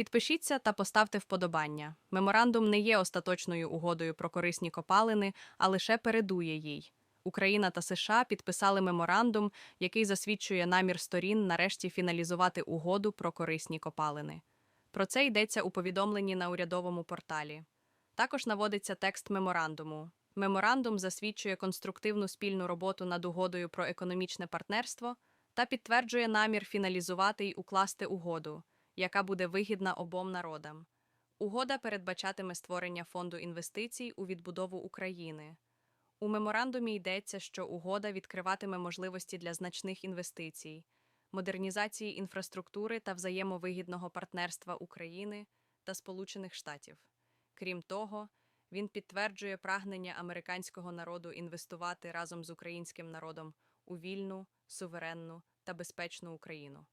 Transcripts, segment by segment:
Підпишіться та поставте вподобання. Меморандум не є остаточною угодою про корисні копалини, а лише передує їй. Україна та США підписали меморандум, який засвідчує намір сторін нарешті фіналізувати угоду про корисні копалини. Про це йдеться у повідомленні на урядовому порталі. Також наводиться текст меморандуму. Меморандум засвідчує конструктивну спільну роботу над угодою про економічне партнерство та підтверджує намір фіналізувати й укласти угоду, яка буде вигідна обом народам. Угода передбачатиме створення фонду інвестицій у відбудову України. У меморандумі йдеться, що угода відкриватиме можливості для значних інвестицій, модернізації інфраструктури та взаємовигідного партнерства України та Сполучених Штатів. Крім того, він підтверджує прагнення американського народу інвестувати разом з українським народом у вільну, суверенну та безпечну Україну.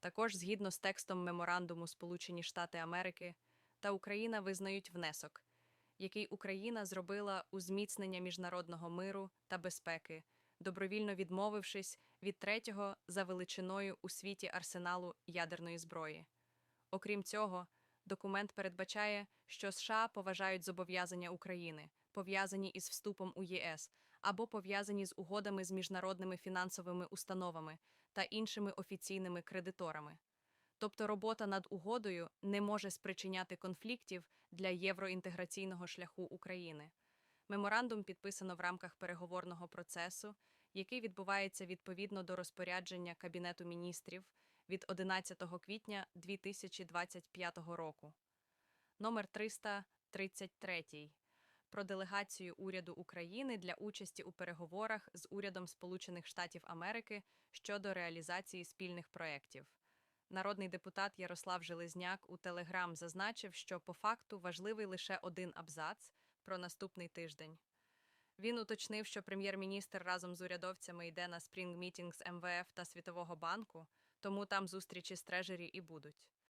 Також, згідно з текстом меморандуму Сполучені Штати Америки та Україна визнають внесок, який Україна зробила у зміцнення міжнародного миру та безпеки, добровільно відмовившись від третього за величиною у світі арсеналу ядерної зброї. Окрім цього, документ передбачає, що США поважають зобов'язання України, пов'язані із вступом у ЄС або пов'язані з угодами з міжнародними фінансовими установами та іншими офіційними кредиторами. Тобто робота над угодою не може спричиняти конфліктів для євроінтеграційного шляху України. Меморандум підписано в рамках переговорного процесу, який відбувається відповідно до розпорядження Кабінету міністрів від 11 квітня 2025 року. Номер 333 про делегацію уряду України для участі у переговорах з урядом Сполучених Штатів Америки щодо реалізації спільних проєктів. Народний депутат Ярослав Железняк у Телеграм зазначив, що по факту важливий лише один абзац про наступний тиждень. Він уточнив, що прем'єр-міністр разом з урядовцями йде на спрінг-мітінг з МВФ та Світового банку, тому там зустрічі з трежері і будуть.